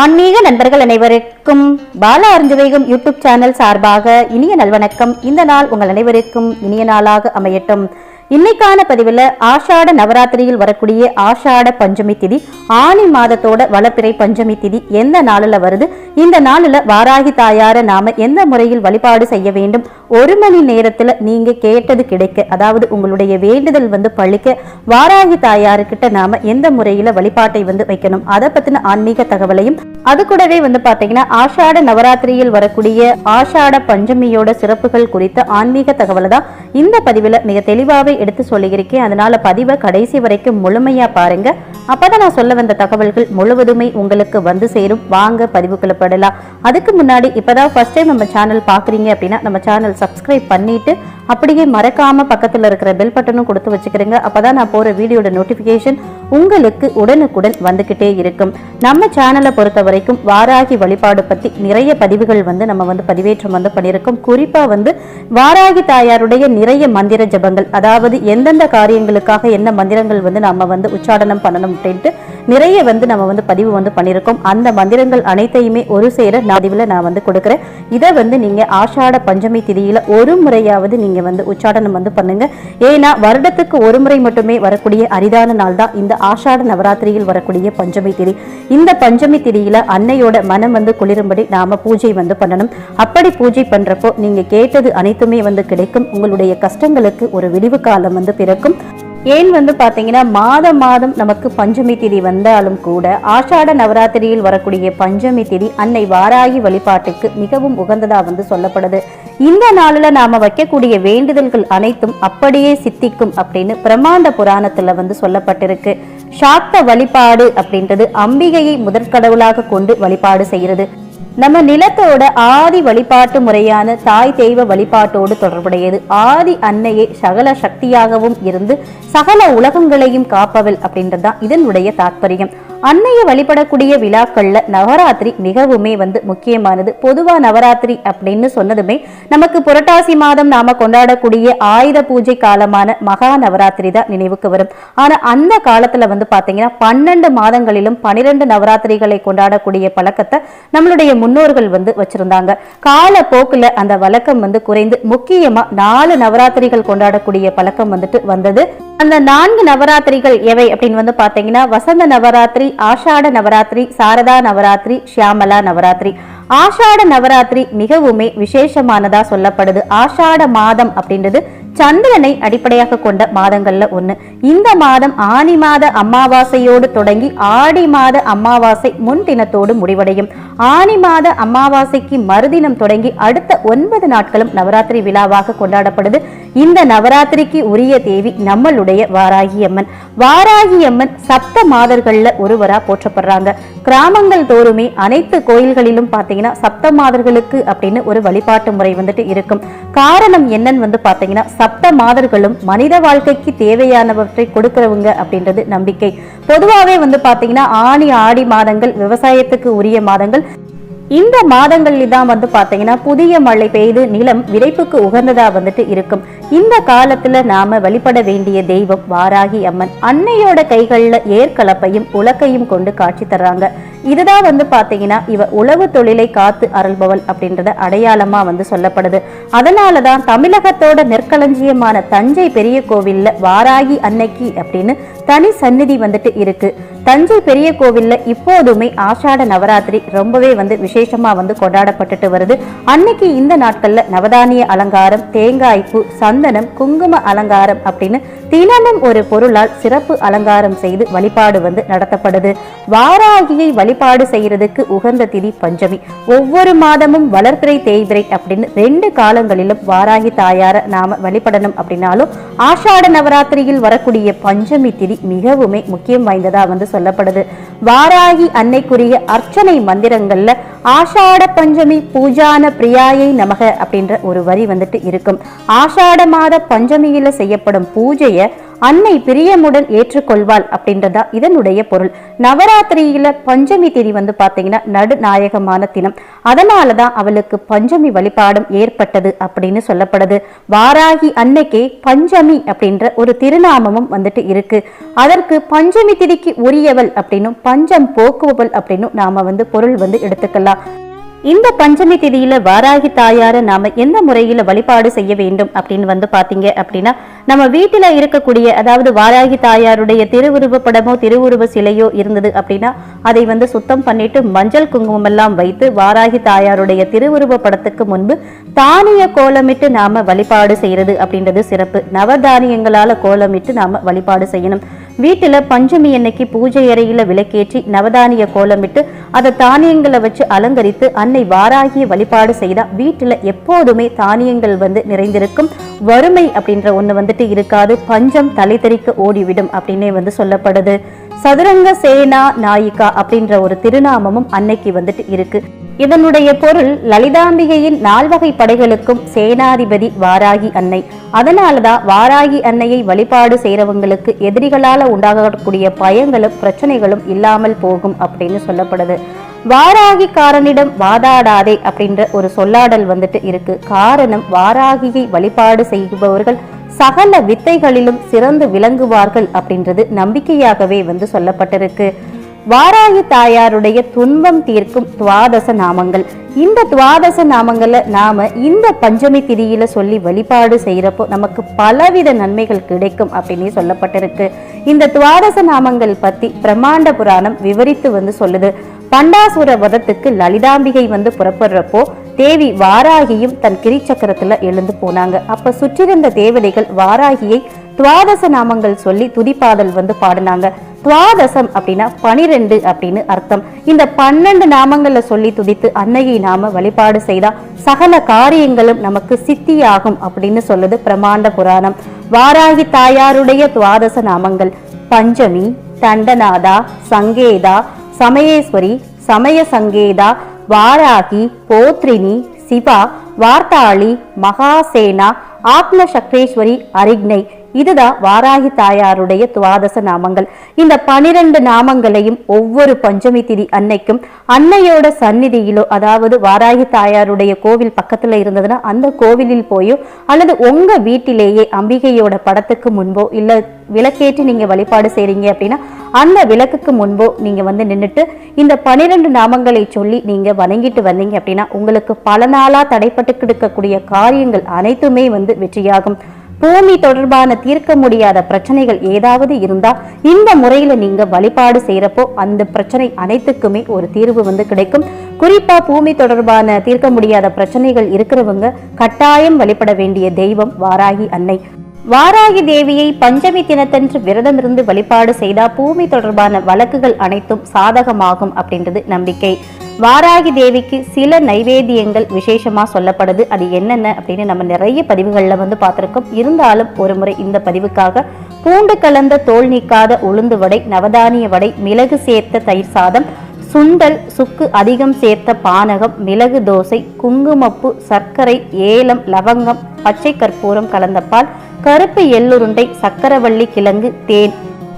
ஆன்மீக நண்பர்கள் அனைவருக்கும் பால அறிஞ்சவைகம் யூடியூப் சேனல் சார்பாக இனிய நல்வணக்கம். இந்த நாள் உங்கள் அனைவருக்கும் இனிய நாளாக அமையட்டும். இன்னைக்கான பதிவில் ஆஷாட நவராத்திரியில் வரக்கூடிய ஆஷாட பஞ்சமி திதி ஆனி மாதத்தோட வளப்பிறை பஞ்சமி திதி எந்த நாளில் வருது இந்த நாளில் வாராகி தாயார நாம எந்த முறையில் வழிபாடு செய்ய வேண்டும் ஒரு மணி நேரத்தில் நீங்க கேட்டது கிடைக்க. அதாவது உங்களுடைய வேண்டுதல் வந்து பழிக்க வாராகி தாயாருக்கிட்ட நாம எந்த முறையில வழிபாட்டை வந்து வைக்கணும்? அதை பத்தின ஆன்மீக தகவலையும் அது கூடவே வந்து பாத்தீங்கன்னா ஆஷாட நவராத்திரியில் வரக்கூடிய ஆஷாட பஞ்சமியோட சிறப்புகள் குறித்த ஆன்மீக தகவலை தான் இந்த பதிவில் மிக தெளிவாகவே எடுத்து சொல்லியிருக்கேன். அதனால பதிவை கடைசி வரைக்கும் முழுமையா பாருங்க. அப்பதான் நான் சொல்ல வந்த தகவல்கள் முழுவதுமே உங்களுக்கு வந்து சேரும். வாங்க பதிவுக்குள்ள படலாம் அதுக்கு முன்னாடி இப்பதான் ஃபர்ஸ்ட் டைம் நம்ம சேனல் பாக்குறீங்க அப்படின்னா நம்ம சேனல் சப்ஸ்கிரைப் பண்ணிவிட்டு அப்படியே மறக்காம பக்கத்துல இருக்கிற பெல் பட்டனும் கொடுத்து வச்சுக்கிறீங்க. அப்பதான் நான் போற வீடியோட நோட்டிபிகேஷன் உங்களுக்கு உடனுக்குடன் வந்துகிட்டே இருக்கும். நம்ம சேனலை பொறுத்த வரைக்கும் வாராகி வழிபாடு பத்தி நிறைய பதிவுகள் வந்து நம்ம வந்து பதிவேற்றம் வந்து பண்ணியிருக்கோம். குறிப்பா வந்து வாராகி தாயாருடைய நிறைய மந்திர ஜபங்கள் அதாவது எந்தெந்த காரியங்களுக்காக என்ன மந்திரங்கள் வந்து நம்ம வந்து உச்சாடனம் பண்ணணும் அப்படின்ட்டு நிறைய வந்து நம்ம வந்து பதிவு வந்து பண்ணியிருக்கோம். அந்த மந்திரங்கள் அனைத்தையுமே ஒரு சேர நாதிவில் நான் வந்து கொடுக்குறேன். இதை வந்து நீங்க ஆஷாட பஞ்சமி திதியில ஒரு முறையாவது நீங்கள் வந்து உச்சாடனம் வந்து பண்ணுங்கள் ஏன்னா வருடத்துக்கு ஒரு முறை மட்டுமே வரக்கூடிய அரிதான நாள் தான் இந்த ஆஷாட நவராத்திரியில் வரக்கூடிய பஞ்சமி திரி இந்த பஞ்சமி திரியில் அன்னையோட மனம் வந்து குளிரும்படி நாம பூஜை வந்து பண்ணணும். அப்படி பூஜை பண்றப்போ நீங்க கேட்டது அனைத்துமே வந்து கிடைக்கும். உங்களுடைய கஷ்டங்களுக்கு ஒரு விடிவு காலம் வந்து பிறக்கும். ஏன் வந்து பார்த்தீங்கன்னா மாதம் மாதம் நமக்கு பஞ்சமி திதி வந்தாலும் கூட ஆஷாட நவராத்திரியில் வரக்கூடிய பஞ்சமி திதி அன்னை வாராகி வழிபாட்டுக்கு மிகவும் உகந்ததாக வந்து சொல்லப்படுது. இந்த நாளில் நாம் வைக்கக்கூடிய வேண்டுதல்கள் அனைத்தும் அப்படியே சித்திக்கும் அப்படின்னு பிரமாண்ட புராணத்தில் வந்து சொல்லப்பட்டிருக்கு. சாக்த வழிபாடு அப்படின்றது அம்பிகையை முதற்கடவுளாக கொண்டு வழிபாடு செய்கிறது. நம்ம நிலத்தோட ஆதி வழிபாட்டு முறையான தாய் தெய்வ வழிபாட்டோடு தொடர்புடையது. ஆதி அன்னையே சகல சக்தியாகவும் இருந்து சகல உலகங்களையும் காப்பவள் அப்படின்றது தான் இதனுடைய தாத்பரியம். அன்னையை வழிபடக்கூடிய விழாக்கள்ல நவராத்திரி மிகவுமே வந்து முக்கியமானது. பொதுவா நவராத்திரி அப்படின்னு சொன்னதுமே நமக்கு புரட்டாசி மாதம் நாம கொண்டாடக்கூடிய ஆயுத பூஜை காலமான மகா நவராத்திரி தான் நினைவுக்கு வரும். ஆனா அந்த காலத்துல வந்து பாத்தீங்கன்னா பன்னெண்டு மாதங்களிலும் பனிரெண்டு நவராத்திரிகளை கொண்டாடக்கூடிய பழக்கத்தை நம்மளுடைய முன்னோர்கள் வந்து வச்சிருந்தாங்க. கால போக்குல அந்த வழக்கம் வந்து குறைந்து முக்கியமா நாலு நவராத்திரிகள் கொண்டாடக்கூடிய பழக்கம் வந்துட்டு வந்தது. அந்த நான்கு நவராத்திரிகள் எவை அப்படின்னு வந்து பாத்தீங்கன்னா வசந்த நவராத்திரி ஆஷாட நவராத்திரி சாரதா நவராத்திரி ஷியாமலா நவராத்திரி. ஆஷாட நவராத்திரி மிகவுமே விசேஷமானதா சொல்லப்படுது. ஆஷாட மாதம் அப்படின்றது சந்திரனை அடிப்படையாக கொண்ட மாதங்கள்ல ஒண்ணு. இந்த மாதம் ஆனி மாத அமாவாசையோடு தொடங்கி ஆடி மாத அமாவாசை முன் தினத்தோடு முடிவடையும். ஆனி மாத அமாவாசைக்கு மறுதினம் தொடங்கி அடுத்த ஒன்பது நாட்களும் நவராத்திரி விழாவாக கொண்டாடப்படுது. இந்த நவராத்திரிக்கு உரிய தேவி நம்மளுடைய வாராகி அம்மன் வாராகி அம்மன் சப்த மாதர்கள்ல ஒருவரா போற்றப்படுறாங்க. கிராமங்கள் தோறுமே அனைத்து கோயில்களிலும் பார்த்தீங்கன்னா சப்த மாதர்களுக்கு அப்படின்னு ஒரு வழிபாட்டு முறை வந்துட்டு இருக்கும். காரணம் என்னன்னு வந்து பார்த்தீங்கன்னா சப்த மாதர்களும் மனித வாழ்க்கைக்கு தேவையானவற்றை கொடுக்கிறவங்க அப்படின்றது நம்பிக்கை. பொதுவாகவே வந்து பார்த்தீங்கன்னா ஆணி ஆடி மாதங்கள் விவசாயத்துக்கு உரிய மாதங்கள் இந்த மாதங்களில் தான் வந்து பார்த்தீங்கன்னா புதிய மழை பெய்து நிலம் விதைப்புக்கு உகந்ததா வந்துட்டு இருக்கும். இந்த காலத்துல நாம வழிபட வேண்டிய தெய்வம் வாராகி அம்மன். அன்னையோட கைகள்ல ஏற்கலப்பையும் உலக்கையும் கொண்டு காட்சி தர்றாங்க. இதுதான் வந்து பார்த்தீங்கன்னா இவ உழவு தொழிலை காத்து அருள்பவள் அப்படின்றத அடையாளமா வந்து சொல்லப்படுது. அதனாலதான் தமிழகத்தோட நெற்களஞ்சியமான தஞ்சை பெரிய கோவில்ல வாராகி அன்னைக்கு அப்படின்னு தனி சந்நிதி வந்துட்டு இருக்கு. தஞ்சை பெரிய கோவில்ல இப்போதுமே ஆஷாட நவராத்திரி ரொம்பவே வந்து விசேஷமா வந்து கொண்டாடப்பட்டுட்டு வருது. அன்னைக்கு இந்த நாட்கள்ல நவதானிய அலங்காரம் தேங்காய் பூ சந்தனம் குங்கும அலங்காரம் அப்படின்னு தினமும் ஒரு பொருளால் சிறப்பு அலங்காரம் செய்து வழிபாடு வந்து நடத்தப்படுது. வாராகியை வழிபாடு செய்யறதுக்கு உகந்த திதி பஞ்சமி. ஒவ்வொரு மாதமும் வளர்பிறை தேய்பிரை அப்படின்னு ரெண்டு காலங்களிலும் வாராகி தாயார நாம வழிபடணும் அப்படின்னாலும் ஆஷாட நவராத்திரியில் வரக்கூடிய பஞ்சமி திதி மிகவுமே முக்கியம் வாய்ந்ததா வந்து சொல்லப்படுது. வாராகி அன்னைக்குரிய அர்ச்சனை மந்திரங்கள்ல ஆஷாட பஞ்சமி பூஜான பிரியாயை நமக அப்படின்ற ஒரு வரி வந்துட்டு இருக்கும். ஆஷாட மாத பஞ்சமியில செய்யப்படும் பூஜையை அன்னை பிரியமுடன் ஏற்றுக்கொள்வாள் அப்படின்றதா இதனுடைய பொருள். நவராத்திரியில பஞ்சமி திதி வந்து பாத்தீங்கன்னா நடுநாயகமான தினம். அதனாலதான் அவளுக்கு பஞ்சமி வழிபாடும் ஏற்பட்டது அப்படின்னு சொல்லப்படுது. வாராகி அன்னைக்கே பஞ்சமி அப்படின்ற ஒரு திருநாமமும் வந்துட்டு இருக்கு. அதற்கு பஞ்சமி திதிக்கு உரியவள் அப்படின்னும் பஞ்சம் போக்குவவள் அப்படின்னும் நாம வந்து பொருள் வந்து எடுத்துக்கலாம். இந்த பஞ்சமி திதியில வாராகி தாயார நாம எந்த முறையில வழிபாடு செய்ய வேண்டும் அப்படின்னு வந்து பாத்தீங்க அப்படின்னா நம்ம வீட்டுல இருக்கக்கூடிய அதாவது வாராகி தாயாருடைய திருவுருவ படமோ திருவுருவ சிலையோ இருந்தது அப்படின்னா அதை வந்து சுத்தம் பண்ணிட்டு மஞ்சள் குங்குமம் எல்லாம் வைத்து வாராகி தாயாருடைய திருவுருவ படத்துக்கு முன்பு தானிய கோலமிட்டு நாம வழிபாடு செய்யறது அப்படின்றது சிறப்பு. நவதானியங்களால கோலமிட்டு நாம வழிபாடு செய்யணும். வீட்டுல பஞ்சமி அன்னைக்கு பூஜை அறையில விளக்கேற்றி நவதானிய கோலமிட்டு அதை தானியங்களை வச்சு அலங்கரித்து அன்னை வாராகிய வழிபாடு செய்தால் வீட்டுல எப்போதுமே தானியங்கள் வந்து நிறைந்திருக்கும். வறுமை அப்படின்ற ஒண்ணு வந்துட்டு இருக்காது. பஞ்சம் தலை தெறிக்க ஓடிவிடும் அப்படின்னே வந்து சொல்லப்படுது. சதுரங்க சேனா நாயிகா அப்படின்ற ஒரு திருநாமமும் அன்னைக்கு வந்துட்டு இருக்கு. இதனுடைய பொருள் லலிதாம்பிகையின் நால்வகை படைகளுக்கும் சேனாதிபதி வாராகி அன்னை. அதனாலதான் வாராகி அன்னையை வழிபாடு செய்யறவங்களுக்கு எதிரிகளால உண்டாகக்கூடிய பயங்களும் பிரச்சனைகளும் இல்லாமல் போகும் அப்படின்னு சொல்லப்படுது. வாராகிக்காரனிடம் வாதாடாதே அப்படின்ற ஒரு சொல்லாடல் வந்துட்டு இருக்கு. காரணம் வாராகியை வழிபாடு செய்பவர்கள் சகல வித்தைகளிலும் சிறந்து விளங்குவார்கள் அப்படின்றது நம்பிக்கையாகவே வந்து சொல்லப்பட்டிருக்கு. வாராகி தாயாருடைய துன்பம் தீர்க்கும் துவாதச நாமங்கள். இந்த துவாதச நாமங்களை நாம இந்த பஞ்சமி திதியில சொல்லி வழிபாடு செய்யறப்போ நமக்கு பலவித நன்மைகள் கிடைக்கும் அப்படின்னு சொல்லப்பட்டிருக்கு. இந்த துவாதச நாமங்கள் பத்தி பிரம்மாண்ட புராணம் விவரித்து வந்து சொல்லுது. பண்டாசுர வதத்துக்கு லலிதாம்பிகை வந்து புறப்படுறப்போ தேவி வாராகியும் தன் கிரிச்சக்கரத்துல எழுந்து போனாங்க. அப்ப சுற்றிருந்த தேவதைகள் வாராகியை துவாதச நாமங்கள் சொல்லி துதிப்பாதல் வந்து பாடினாங்க. துவாதசம் அப்படின்னா பனிரெண்டு அப்படின்னு அர்த்தம். இந்த பன்னெண்டு நாமங்களை சொல்லி துதித்து அன்னையை நாம வழிபாடு செய்தா சகல காரியங்களும் நமக்கு சித்தியாகும் அப்படின்னு சொல்லுது பிரமாண்ட புராணம். வாராகி தாயாருடைய துவாதச நாமங்கள் பஞ்சமி தண்டநாதா சங்கேதா சமயேஸ்வரி சமய சங்கேதா வாராகி போத்ரினி சிவா வார்த்தாளி மகாசேனா ஆத்ம சக்ரேஸ்வரி அரிக்னை இதுதான் வாராகி தாயாருடைய துவாதச நாமங்கள். இந்த பனிரெண்டு நாமங்களையும் ஒவ்வொரு பஞ்சமி திதி அன்னைக்கும் அன்னையோட சந்நிதியிலோ அதாவது வாராகி தாயாருடைய கோவில் பக்கத்துல இருந்ததுன்னா அந்த கோவிலில் போயோ அல்லது உங்க வீட்டிலேயே அம்பிகையோட படத்துக்கு முன்போ இல்ல விளக்கேற்றி நீங்க வழிபாடு செய்றீங்க அப்படின்னா அந்த விளக்குக்கு முன்போ நீங்க வந்து நின்றுட்டு இந்த பனிரெண்டு நாமங்களை சொல்லி நீங்க வணங்கிட்டு வந்தீங்க அப்படின்னா உங்களுக்கு பல நாளா தடைப்பட்டு கிடக்கக்கூடிய காரியங்கள் அனைத்துமே வந்து வெற்றியாகும். பூமி தொடர்பான தீர்க்க முடியாத பிரச்சனைகள் ஏதாவது இருந்தால் இந்த முறையில நீங்க வழிபாடு செய்கிறப்போ அந்த பிரச்சனை அனைத்துக்குமே ஒரு தீர்வு வந்து கிடைக்கும். குறிப்பா பூமி தொடர்பான தீர்க்க முடியாத பிரச்சனைகள் இருக்கிறவங்க கட்டாயம் வழிபட வேண்டிய தெய்வம் வாராகி அன்னை. வாராகி தேவியை பஞ்சமி தினத்தன்று விரதம் இருந்து வழிபாடு செய்தா பூமி தொடர்பான வழக்குகள் அனைத்தும் சாதகமாகும் அப்படின்றது நம்பிக்கை. வாராகி தேவிக்கு சில நைவேத்தியங்கள் விசேஷமா சொல்லப்படுது. அது என்னென்ன அப்படின்னு நம்ம நிறைய பதிவுகளில் வந்து பார்த்துருக்கோம். இருந்தாலும் ஒரு முறை இந்த பதிவுக்காக பூண்டு கலந்த தோல் நீக்காத உளுந்து வடை நவதானிய வடை மிளகு சேர்த்த தயிர் சாதம் சுண்டல் சுக்கு அதிகம் சேர்த்த பானகம் மிளகு தோசை குங்குமப்பு சர்க்கரை ஏலம் லவங்கம் பச்சை கற்பூரம் கலந்த பால் கருப்பு எள்ளுருண்டை சக்கரவள்ளி கிழங்கு தேன்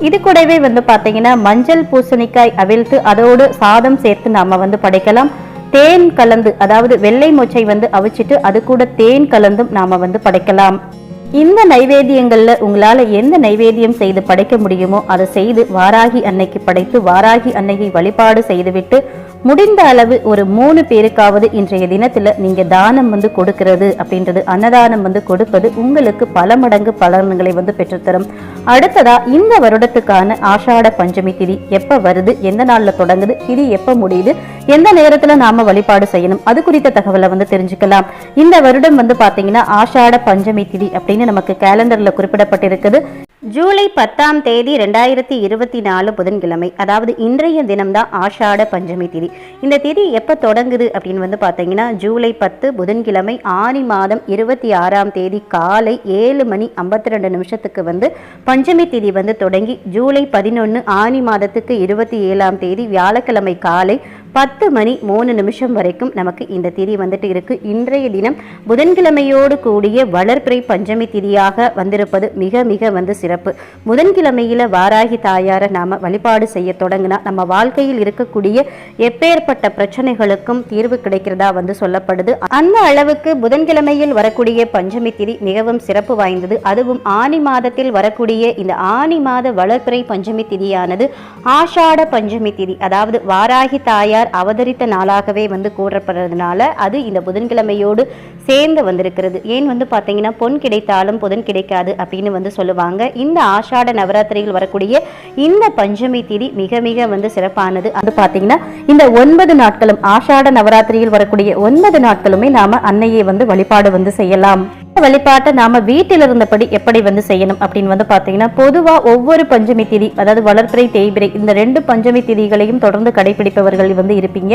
இது கூடவே வந்து பார்த்தீங்கன்னா மஞ்சள் பூசணிக்காய் அவிழ்த்து அதோடு சாதம் சேர்த்து நாம் வந்து படைக்கலாம். தேன் கலந்து அதாவது வெள்ளை மொச்சை வந்து அவிச்சிட்டு அது கூட தேன் கலந்தும் நாம் வந்து படைக்கலாம். இந்த நைவேத்தியங்களில் உங்களால் எந்த நைவேத்தியம் செய்து படைக்க முடியுமோ அதை செய்து வாராகி அன்னைக்கு படைத்து வாராகி அன்னையை வழிபாடு செய்துவிட்டு முடிந்த அளவு ஒரு மூணு பேருக்காவது இன்றைய தினத்துல நீங்க தானம் வந்து கொடுக்கிறது அப்படின்றது அன்னதானம் வந்து கொடுப்பது உங்களுக்கு பல மடங்கு பலன்களை வந்து பெற்றுத்தரும். அடுத்ததா இந்த வருடத்துக்கான ஆஷாட பஞ்சமி திதி எப்ப வருது எந்த நாள்ல தொடங்குது திதி எப்ப முடியுது எந்த நேரத்துல நாம வழிபாடு செய்யணும் அது குறித்த தகவலை வந்து தெரிஞ்சுக்கலாம். இந்த வருடம் வந்து பாத்தீங்கன்னா ஆஷாட பஞ்சமி திதி அப்படின்னு நமக்கு கேலண்டர்ல குறிப்பிடப்பட்டிருக்குது. ஜூலை பத்தாம் தேதி ரெண்டாயிரத்தி இருபத்தி நாலு புதன்கிழமை அதாவது இன்றைய தினம்தான் ஆஷாட பஞ்சமி திதி. இந்த திதி எப்போ தொடங்குது அப்படின்னு வந்து பார்த்தீங்கன்னா ஜூலை பத்து புதன்கிழமை ஆனி மாதம் இருபத்தி ஆறாம் தேதி காலை ஏழு மணி ஐம்பத்தி ரெண்டு நிமிஷத்துக்கு வந்து பஞ்சமி திதி வந்து தொடங்கி ஜூலை பதினொன்று ஆனி மாதத்துக்கு இருபத்தி ஏழாம் தேதி வியாழக்கிழமை காலை பத்து மணி மூணு நிமிஷம் வரைக்கும் நமக்கு இந்த திதி வந்துட்டு இருக்கு. இன்றைய தினம் புதன்கிழமையோடு கூடிய வளர்பிறை பஞ்சமி திதியாக வந்திருப்பது மிக மிக வந்து சிறப்பு. புதன்கிழமையில வாராகி தாயாரை நாம வழிபாடு செய்ய தொடங்கினா நம்ம வாழ்க்கையில் இருக்கக்கூடிய எப்பேற்பட்ட பிரச்சனைகளுக்கும் தீர்வு கிடைக்கிறதா வந்து சொல்லப்படுது. அந்த அளவுக்கு புதன்கிழமையில் வரக்கூடிய பஞ்சமி திதி மிகவும் சிறப்பு வாய்ந்தது. அதுவும் ஆனி மாதத்தில் வரக்கூடிய இந்த ஆனி மாத வளர்பிறை பஞ்சமி திதியானது ஆஷாட பஞ்சமி திதி. அதாவது வாராகி தாயார் அவதரித்த நாளாகவே வந்து கூறப்படுறதுனால அது இந்த புதன்கிழமையோடு சேர்ந்து வந்திருக்கிறது. ஏன் வந்து பார்த்தீங்கன்னா பொன் கிடைத்தாலும் புதன் கிடைக்காது அப்படின்னு வந்து சொல்லுவாங்க. இந்த ஆஷாட நவராத்திரியில் வரக்கூடிய இந்த பஞ்சமி திதி மிக மிக வந்து சிறப்பானது. அது பார்த்தீங்கன்னா இந்த ஒன்பது நாட்களும் ஆஷாட நவராத்திரியில் வரக்கூடிய ஒன்பது நாட்களுமே நாம அன்னையை வந்து வழிபாடு வந்து செய்யலாம். வழிபாட்டை நாம வீட்டில் இருந்தபடி எப்படி வந்து செய்யணும் அப்படின்னு வந்து பார்த்தீங்கன்னா பொதுவா ஒவ்வொரு பஞ்சமி திதி அதாவது வளர்ப்பிறை தேய்பிறை இந்த ரெண்டு பஞ்சமி திதிகளையும் தொடர்ந்து கடைபிடிப்பவர்கள் வந்து இருப்பீங்க.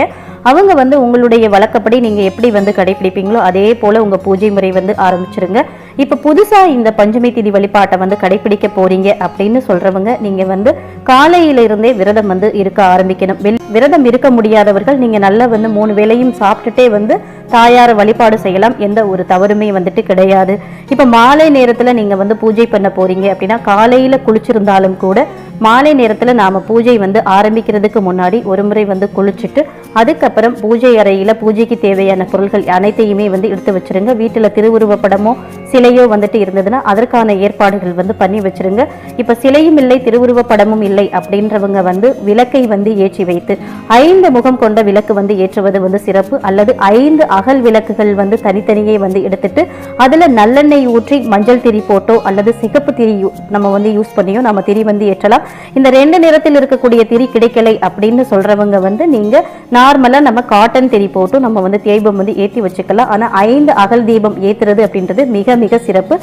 அவங்க வந்து உங்களுடைய வழக்கப்படி நீங்க எப்படி வந்து கடைபிடிப்பீங்களோ அதே போல உங்க பூஜை முறை வந்து ஆரம்பிச்சிருங்க. இப்போ புதுசா இந்த பஞ்சமி திதி வழிபாட்டை வந்து கடைபிடிக்க போறீங்க அப்படின்னு சொல்றவங்க நீங்க வந்து காலையில இருந்தே விரதம் வந்து இருக்க ஆரம்பிக்கணும். விரதம் இருக்க முடியாதவர்கள் நீங்க நல்லா வந்து மூணு வேளையும் சாப்பிட்டுட்டே வந்து தாயார வழிபாடு செய்யலாம். எந்த ஒரு தவறுமே வந்துட்டு கிடையாது. இப்ப மாலை நேரத்துல நீங்க வந்து பூஜை பண்ண போறீங்க அப்படின்னா காலையில குளிச்சிருந்தாலும் கூட மாலை நேரத்தில் நாம் பூஜை வந்து ஆரம்பிக்கிறதுக்கு முன்னாடி ஒரு முறை வந்து குளிச்சுட்டு அதுக்கப்புறம் பூஜை அறையில் பூஜைக்கு தேவையான பொருள்கள் அனைத்தையுமே வந்து எடுத்து வச்சிருங்க. வீட்டில் திருவுருவப்படமோ சிலையோ வந்துட்டு இருந்ததுன்னா அதற்கான ஏற்பாடுகள் வந்து பண்ணி வச்சிருங்க. இப்போ சிலையும் இல்லை திருவுருவப்படமும் இல்லை அப்படின்றவங்க வந்து விளக்கை வந்து ஏற்றி வைத்து ஐந்து முகம் கொண்ட விளக்கு வந்து ஏற்றுவது வந்து சிறப்பு. அல்லது ஐந்து அகல் விளக்குகள் வந்து தனித்தனியே வந்து எடுத்துட்டு அதில் நல்லெண்ணெய் ஊற்றி மஞ்சள் திரி போட்டோ அல்லது சிகப்பு திரி நம்ம வந்து யூஸ் பண்ணியோ நம்ம திரி வந்து ஏற்றலாம். இந்த ரெண்டு நிறத்தில் இருக்கக்கூடிய திரி கிடைக்கலை அப்படின்னு சொல்றவங்க வந்து நீங்க நார்மலா நம்ம காட்டன் திரி போட்டு நம்ம வந்து தீபம் வந்து ஏற்றி வச்சுக்கலாம். ஆனா ஐந்து அகல் தீபம் ஏத்துறது அப்படின்றது மிக மிக சிறப்பு.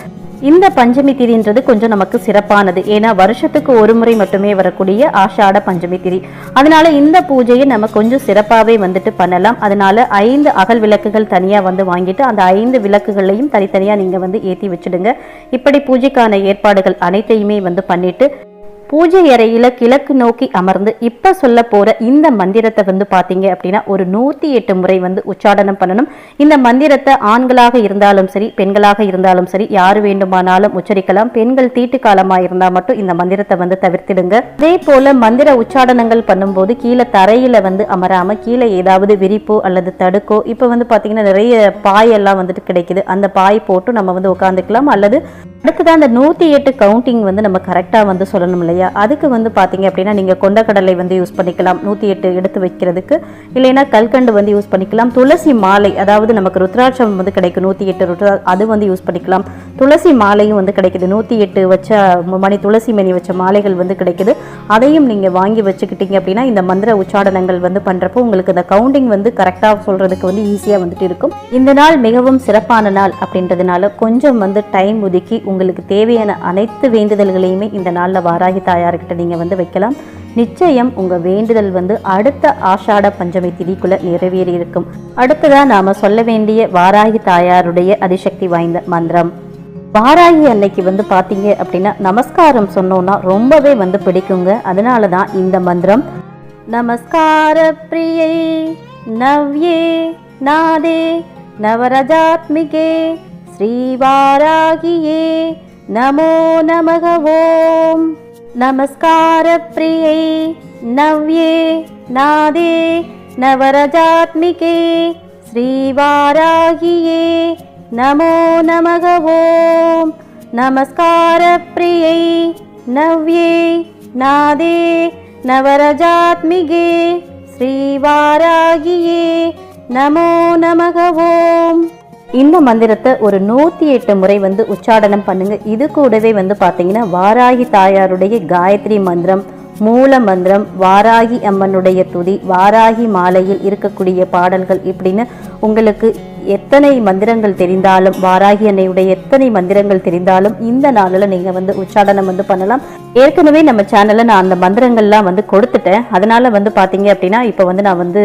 இந்த பஞ்சமி திரின்றது கொஞ்சம் நமக்கு சிறப்பானது. ஏன்னா வருஷத்துக்கு ஒரு முறை மட்டுமே வரக்கூடிய ஆஷாட பஞ்சமி திரி. அதனால இந்த பூஜையை நம்ம கொஞ்சம் சிறப்பாகவே வந்துட்டு பண்ணலாம். அதனால ஐந்து அகல் விளக்குகள் தனியா வந்து வாங்கிட்டு அந்த ஐந்து விளக்குகளையும் தனித்தனியா நீங்க வந்து ஏத்தி வச்சுடுங்க. இப்படி பூஜைக்கான ஏற்பாடுகள் அனைத்தையுமே வந்து பண்ணிட்டு பூஜை அறையில கிழக்கு நோக்கி அமர்ந்து இப்ப சொல்ல போற இந்த மந்திரத்தை வந்து பாத்தீங்க அப்படின்னா ஒரு நூத்தி எட்டு முறை வந்து உச்சாடனம் பண்ணணும். இந்த மந்திரத்தை ஆண்களாக இருந்தாலும் சரி பெண்களாக இருந்தாலும் சரி யாரு வேண்டுமானாலும் உச்சரிக்கலாம். பெண்கள் தீட்டு காலமா இருந்தா மட்டும் இந்த மந்திரத்தை வந்து தவிர்த்திடுங்க. அதே போல மந்திர உச்சாடனங்கள் பண்ணும்போது கீழே தரையில வந்து அமராம கீழே ஏதாவது விரிப்போ அல்லது தடுக்கோ இப்ப வந்து பாத்தீங்கன்னா நிறைய பாயெல்லாம் வந்துட்டு கிடைக்குது. அந்த பாய் போட்டு நம்ம வந்து உட்காந்துக்கலாம் அல்லது அடுத்ததாக அந்த நூற்றி எட்டு கவுண்டிங் வந்து நம்ம கரெக்டாக வந்து சொல்லணும் இல்லையா? அதுக்கு வந்து பார்த்தீங்க அப்படின்னா நீங்கள் கொண்டக்கடலை வந்து யூஸ் பண்ணிக்கலாம். நூற்றி எட்டு எடுத்து வைக்கிறதுக்கு. இல்லைன்னா கல்கண்டு வந்து யூஸ் பண்ணிக்கலாம். துளசி மாலை அதாவது நமக்கு ருத்ராட்சம் வந்து கிடைக்கும் நூற்றி எட்டு ருத்ரா அது வந்து யூஸ் பண்ணிக்கலாம். துளசி மாலையும் வந்து கிடைக்குது. நூற்றி எட்டு வச்ச மணி துளசி மணி வச்ச மாலைகள் வந்து கிடைக்குது. அதையும் நீங்கள் வாங்கி வச்சுக்கிட்டீங்க அப்படின்னா இந்த மந்திர உச்சாடனங்கள் வந்து பண்ணுறப்போ உங்களுக்கு இந்த கவுண்டிங் வந்து கரெக்டாக சொல்கிறதுக்கு வந்து ஈஸியாக வந்துட்டு இருக்கும். இந்த நாள் மிகவும் சிறப்பான நாள் அப்படின்றதுனால கொஞ்சம் வந்து டைம் ஒதுக்கி உங்களுக்கு தேவையான அனைத்து வேண்டுதல்களையுமே இந்த நாளில் வாராகி தாயார்கிட்ட நீங்கள் வந்து வைக்கலாம். நிச்சயம் உங்கள் வேண்டுதல் வந்து அடுத்த ஆஷாட பஞ்சமி திதிக்குள்ள நிறைவேறி இருக்கும். அடுத்ததான் நாம சொல்ல வேண்டிய வாராகி தாயாருடைய அதிசக்தி வாய்ந்த மந்திரம். வாராகி அன்னைக்கு வந்து பார்த்தீங்க அப்படின்னா நமஸ்காரம் சொன்னோம்னா ரொம்பவே வந்து பிடிக்குங்க. அதனால தான் இந்த மந்திரம். நமஸ்கார பிரியை நவ்யே நாதே நவரஜாத்மிகே श्रीवारागिये नमो नमः ॐ नमस्कारप्रिये नव्ये नादे नवरजात्मिके श्रीवारागिये नमो नमः ॐ नमस्कारप्रिये नव्ये नादे नवरजात्मिके श्रीवारागिये नमो नमः ॐ இந்த மந்திரத்தை ஒரு நூற்றி எட்டு முறை வந்து உச்சாடனம் பண்ணுங்க. இது கூடவே வந்து பார்த்தீங்கன்னா வாராகி தாயாருடைய காயத்ரி மந்திரம் மூல மந்திரம் வாராகி அம்மனுடைய துதி வாராகி மாலையில் இருக்கக்கூடிய பாடல்கள் இப்படின்னு உங்களுக்கு எத்தனை மந்திரங்கள் தெரிந்தாலும் வாராகி அன்னையுடைய எத்தனை மந்திரங்கள் தெரிந்தாலும் இந்த நாளில் நீங்க வந்து உச்சாடனம் வந்து பண்ணலாம். ஏற்கனவே நம்ம சேனல்ல நான் அந்த மந்திரங்கள்லாம் வந்து கொடுத்துட்டேன். அதனால வந்து பாத்தீங்க அப்படின்னா இப்போ வந்து நான் வந்து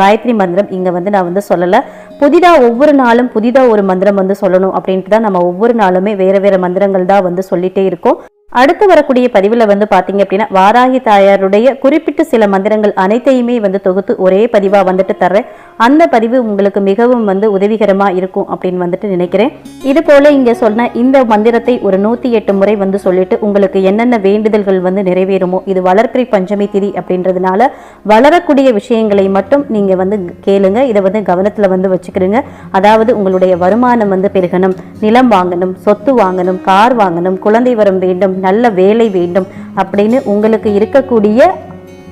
காயத்ரி மந்திரம் இங்க வந்து நான் வந்து சொல்லல. புதிதா ஒவ்வொரு நாளும் புதிதா ஒரு மந்திரம் வந்து சொல்லணும் அப்படின்ட்டு தான் நம்ம ஒவ்வொரு நாளுமே வேற வேற மந்திரங்கள் தான் வந்து சொல்லிட்டே இருக்கோம். அடுத்து வரக்கூடிய பதிவில் வந்து பார்த்தீங்க அப்படின்னா வாராகி தாயாருடைய குறிப்பிட்ட சில மந்திரங்கள் அனைத்தையுமே வந்து தொகுத்து ஒரே பதிவாக வந்துட்டு தர்றேன். அந்த பதிவு உங்களுக்கு மிகவும் வந்து உதவிகரமாக இருக்கும் அப்படின்னு வந்துட்டு நினைக்கிறேன். இது போல இங்கே சொன்ன இந்த மந்திரத்தை ஒரு நூற்றி எட்டு முறை வந்து சொல்லிட்டு உங்களுக்கு என்னென்ன வேண்டுதல்கள் வந்து நிறைவேறுமோ இது வளர்ப்பிறை பஞ்சமி திதி அப்படின்றதுனால வளரக்கூடிய விஷயங்களை மட்டும் நீங்கள் வந்து கேளுங்க. இதை வந்து கவனத்தில் வந்து வச்சுக்கிறீங்க அதாவது உங்களுடைய வருமானம் வந்து பெருகணும். நிலம் வாங்கணும் சொத்து வாங்கணும் கார் வாங்கணும் குழந்தை வரம் வேண்டும் நல்ல வேலை வேண்டும் அப்படின்னு உங்களுக்கு இருக்கக்கூடிய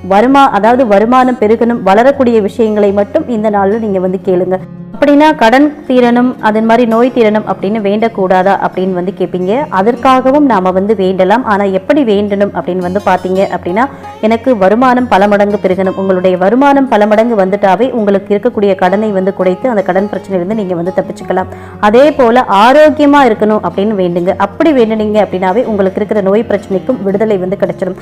வருமா அதாவது வருமானம் பெருகணும் வளரக்கூடிய விஷயங்களை மட்டும் இந்த நாளில் நீங்கள் வந்து கேளுங்க. அப்படின்னா கடன் தீரணும் அதன் மாதிரி நோய் தீரணும் அப்படின்னு வேண்டக்கூடாதா அப்படின்னு வந்து கேட்பீங்க அதற்காகவும் நாம் வந்து வேண்டலாம். ஆனால் எப்படி வேண்டணும் அப்படின்னு வந்து பார்த்தீங்க அப்படின்னா எனக்கு வருமானம் பல மடங்கு பெருகணும். உங்களுடைய வருமானம் பல மடங்கு வந்துட்டாவே உங்களுக்கு இருக்கக்கூடிய கடனை வந்து குறைத்து அந்த கடன் பிரச்சனையிலிருந்து நீங்கள் வந்து தப்பிச்சுக்கலாம். அதே போல் ஆரோக்கியமாக இருக்கணும் அப்படின்னு வேண்டுங்க. அப்படி வேண்டுனீங்க அப்படின்னாவே உங்களுக்கு இருக்கிற நோய் பிரச்சனைக்கும் விடுதலை வந்து கிடைச்சிடும்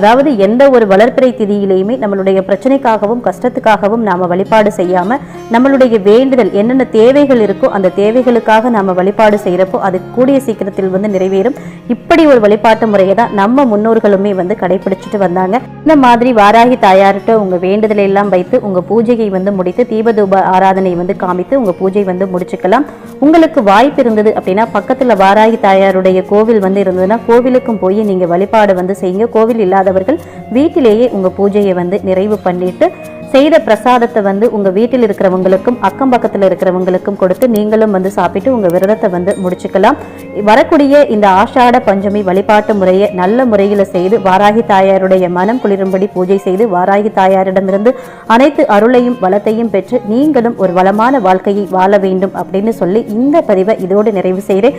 அதாவது எந்த ஒரு வளர்ப்பிறை திதியிலையுமே நம்மளுடைய பிரச்சனைக்காகவும் கஷ்டத்துக்காகவும் நாம் வழிபாடு செய்யாமல் நம்மளுடைய வேண்டுதல் என்னென்ன தேவைகள் இருக்கோ அந்த தேவைகளுக்காக நாம வழிபாடு செய்கிறப்போ அது கூடிய சீக்கிரத்தில் வந்து நிறைவேறும். இப்படி ஒரு வழிபாட்டு முறையை தான் நம்ம முன்னோர்களுமே வந்து கடைபிடிச்சிட்டு வந்தாங்க. இந்த மாதிரி வாராகி தாயார்கிட்ட உங்க வேண்டுதலை எல்லாம் வைத்து உங்கள் பூஜையை வந்து முடித்து தீபதூப ஆராதனை வந்து காமித்து உங்கள் பூஜை வந்து முடிச்சுக்கலாம். உங்களுக்கு வாய்ப்பு இருந்தது அப்படின்னா பக்கத்தில் வாராகி தாயாருடைய கோவில் வந்து இருந்ததுன்னா கோவிலுக்கும் போய் நீங்கள் வழிபாடு வந்து செய்யுங்க. கோவில் இல்லாதவர்கள் வீட்டிலேயே உங்கள் பூஜையை வந்து நிறைவு பண்ணிட்டு செய்த பிரசாதத்தை வந்து உங்க வீட்டில் இருக்கிறவங்களுக்கும் அக்கம் பக்கத்தில் இருக்கிறவங்களுக்கும் கொடுத்து நீங்களும் வந்து சாப்பிட்டு உங்க விரதத்தை வந்து முடிச்சுக்கலாம். வரக்கூடிய இந்த ஆஷாட பஞ்சமி வழிபாட்டு முறையை நல்ல முறையில் செய்து வாராகி தாயாருடைய மனம் குளிரும்படி பூஜை செய்து வாராகி தாயாரிடமிருந்து அனைத்து அருளையும் வளத்தையும் பெற்று நீங்களும் ஒரு வளமான வாழ்க்கையை வாழ வேண்டும் அப்படின்னு சொல்லி இந்த பதிவை இதோடு நிறைவு செய்கிறேன்.